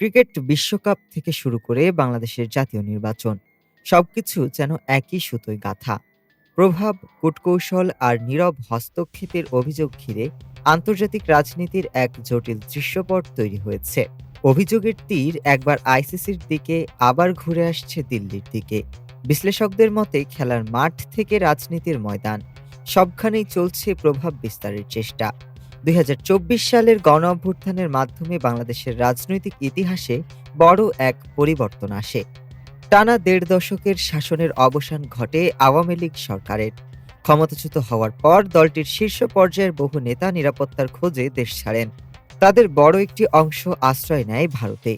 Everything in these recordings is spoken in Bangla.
ক্রিকেট বিশ্বকাপ থেকে শুরু করে বাংলাদেশের জাতীয় নির্বাচন, সবকিছু যেন একই সুতোয় গাথা। প্রভাব, কূটকৌশল আর নীরব হস্তক্ষেপের অভিযোগ ঘিরে আন্তর্জাতিক রাজনীতির এক জটিল দৃশ্যপট তৈরি হয়েছে। অভিযোগের তীর একবার আইসিসির দিকে, আবার ঘুরে আসছে দিল্লির দিকে। বিশ্লেষকদের মতে, খেলার মাঠ থেকে রাজনীতির ময়দান, সবখানেই চলছে প্রভাব বিস্তারের চেষ্টা। দুই হাজার চব্বিশ সালের গণ অভ্যুত্থানের মাধ্যমে বাংলাদেশের রাজনৈতিক ইতিহাসে বড় এক পরিবর্তন আসে। টানা দেড় দশকের শাসনের অবসান ঘটে আওয়ামী লীগ সরকারের। ক্ষমতাচ্যুত হওয়ার পর দলটির শীর্ষ পর্যায়ের বহু নেতা নিরাপত্তার খোঁজে দেশ ছাড়েন। তাদের বড় একটি অংশ আশ্রয় নেয় ভারতে।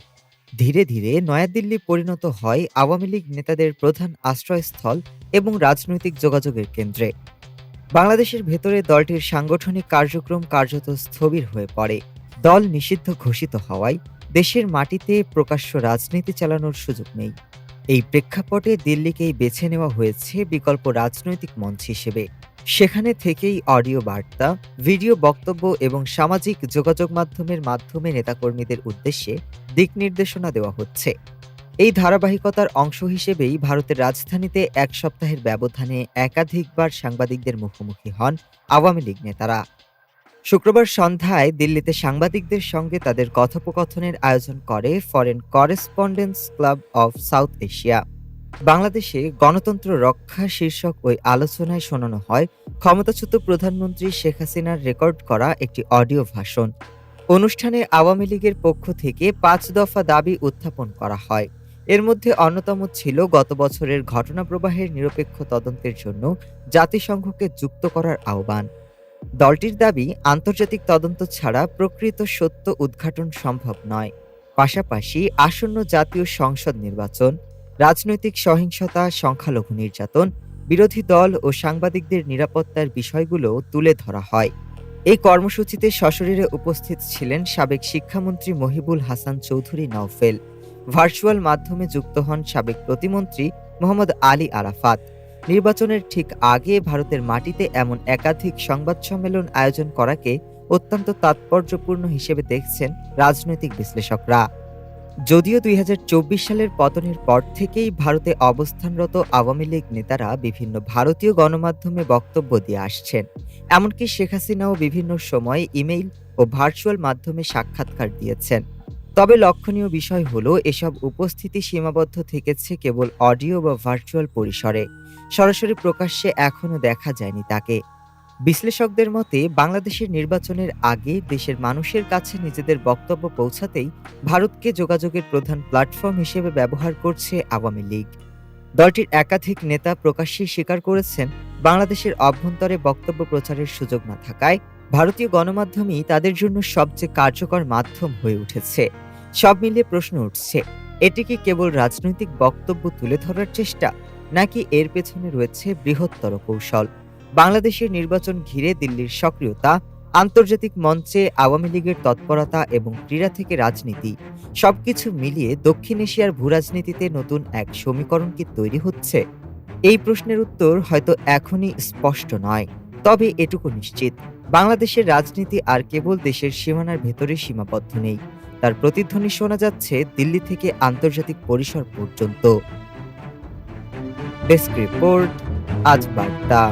ধীরে ধীরে নয়াদিল্লি পরিণত হয় আওয়ামী লীগ নেতাদের প্রধান আশ্রয়স্থল এবং রাজনৈতিক যোগাযোগের কেন্দ্রে। বাংলাদেশের ভেতরে দলটির সাংগঠনিক কার্যক্রম কার্যত স্থবির হয়ে পড়ে। দল নিষিদ্ধ ঘোষিত হওয়ায় দেশের মাটিতে প্রকাশ্য রাজনীতি চালানোর সুযোগ নেই। এই প্রেক্ষাপটে দিল্লিকেই বেছে নেওয়া হয়েছে বিকল্প রাজনৈতিক মঞ্চ হিসেবে। সেখানে থেকেই অডিও বার্তা, ভিডিও বক্তব্য এবং সামাজিক যোগাযোগ মাধ্যমের মাধ্যমে নেতাকর্মীদের উদ্দেশ্যে দিক নির্দেশনা দেওয়া হচ্ছে। এই ধারাবাহিকতার অংশ হিসেবেই ভারতের রাজধানীতে এক সপ্তাহের ব্যবধানে একাধিকবার সাংবাদিকদের মুখোমুখি হন আওয়ামী লীগ নেতারা। শুক্রবার সন্ধ্যায় দিল্লিতে সাংবাদিকদের সঙ্গে তাদের কথোপকথনের আয়োজন করে foreign correspondence club of South Asia বাংলাদেশে গণতন্ত্র রক্ষা শীর্ষক ওই আলোচনায় শোনানো হয় ক্ষমতাচ্যুত প্রধানমন্ত্রী শেখ হাসিনার রেকর্ড করা একটি অডিও ভাষণ। অনুষ্ঠানে আওয়ামী লীগের পক্ষ থেকে পাঁচ দফা দাবি উত্থাপন করা হয়। এর মধ্যে অন্যতম ছিল গত বছরের ঘটনা প্রবাহের নিরপেক্ষ তদন্তের জন্য জাতিসংঘকে যুক্ত করার আহ্বান। দলটির দাবি, আন্তর্জাতিক তদন্ত ছাড়া প্রকৃত সত্য উদ্ঘাটন সম্ভব নয়। পাশাপাশি আসন্ন জাতীয় সংসদ নির্বাচন, রাজনৈতিক সহিংসতা, সংখ্যালঘু নির্যাতন, বিরোধী দল ও সাংবাদিকদের নিরাপত্তার বিষয়গুলো তুলে ধরা হয়। এই কর্মসূচিতে সশরীরে উপস্থিত ছিলেন সাবেক শিক্ষামন্ত্রী মহিবুল হাসান চৌধুরী নওফেল। ভার্চুয়াল মাধ্যমে যুক্ত হন সাবেক প্রতিমন্ত্রী মোহাম্মদ আলী আরাফাত। নির্বাচনের ঠিক আগে ভারতের মাটিতে এমন একাধিক সংবাদ সম্মেলন আয়োজন করাকে অত্যন্ত তাৎপর্যপূর্ণ হিসেবে দেখছেন রাজনৈতিক বিশ্লেষকরা। যদিও দুই হাজার চব্বিশ সালের পতনের পর থেকেই ভারতে অবস্থানরত আওয়ামী লীগ নেতারা বিভিন্ন ভারতীয় গণমাধ্যমে বক্তব্য দিয়ে আসছেন। এমনকি শেখ হাসিনাও বিভিন্ন সময় ইমেইল ও ভার্চুয়াল মাধ্যমে সাক্ষাৎকার দিয়েছেন। তবে লক্ষণীয় বিষয় হলো, এসব উপস্থিতি সীমাবদ্ধ থেকেছে কেবল অডিও বা ভার্চুয়াল পরিসরে। সরাসরি প্রকাশ্যে এখনও দেখা যায়নি তাকে। বিশ্লেষকদের মতে, বাংলাদেশের নির্বাচনের আগে দেশের মানুষের কাছে নিজেদের বক্তব্য পৌঁছাতেই ভারতকে যোগাযোগের প্রধান প্ল্যাটফর্ম হিসেবে ব্যবহার করছে আওয়ামী লীগ। দলটির একাধিক নেতা প্রকাশ্যে স্বীকার করেছেন, বাংলাদেশের অভ্যন্তরে বক্তব্য প্রচারের সুযোগ না থাকায় ভারতীয় গণমাধ্যমই তাদের জন্য সবচেয়ে কার্যকর মাধ্যম হয়ে উঠেছে। সব মিলিয়ে প্রশ্ন উঠছে, এটি কি কেবল রাজনৈতিক বক্তব্য তুলে ধরার চেষ্টা, নাকি এর পেছনে রয়েছে বৃহত্তর কৌশল? বাংলাদেশের নির্বাচন ঘিরে দিল্লির সক্রিয়তা, আন্তর্জাতিক মঞ্চে আওয়ামী লীগের তৎপরতা এবং ক্রীড়া থেকে রাজনীতি, সবকিছু মিলিয়ে দক্ষিণ এশিয়ার ভূরাজনীতিতে নতুন এক সমীকরণ কি তৈরি হচ্ছে? এই প্রশ্নের উত্তর হয়তো এখনই স্পষ্ট নয়, তবে এটুকু নিশ্চিত, বাংলাদেশের রাজনীতি আর কেবল দেশের সীমানার ভেতরে সীমাবদ্ধ নেই। তার প্রতিধ্বনি শোনা যাচ্ছে দিল্লি থেকে আন্তর্জাতিক পরিসর পর্যন্ত। ডেস্ক রিপোর্ট আজ বার্তা।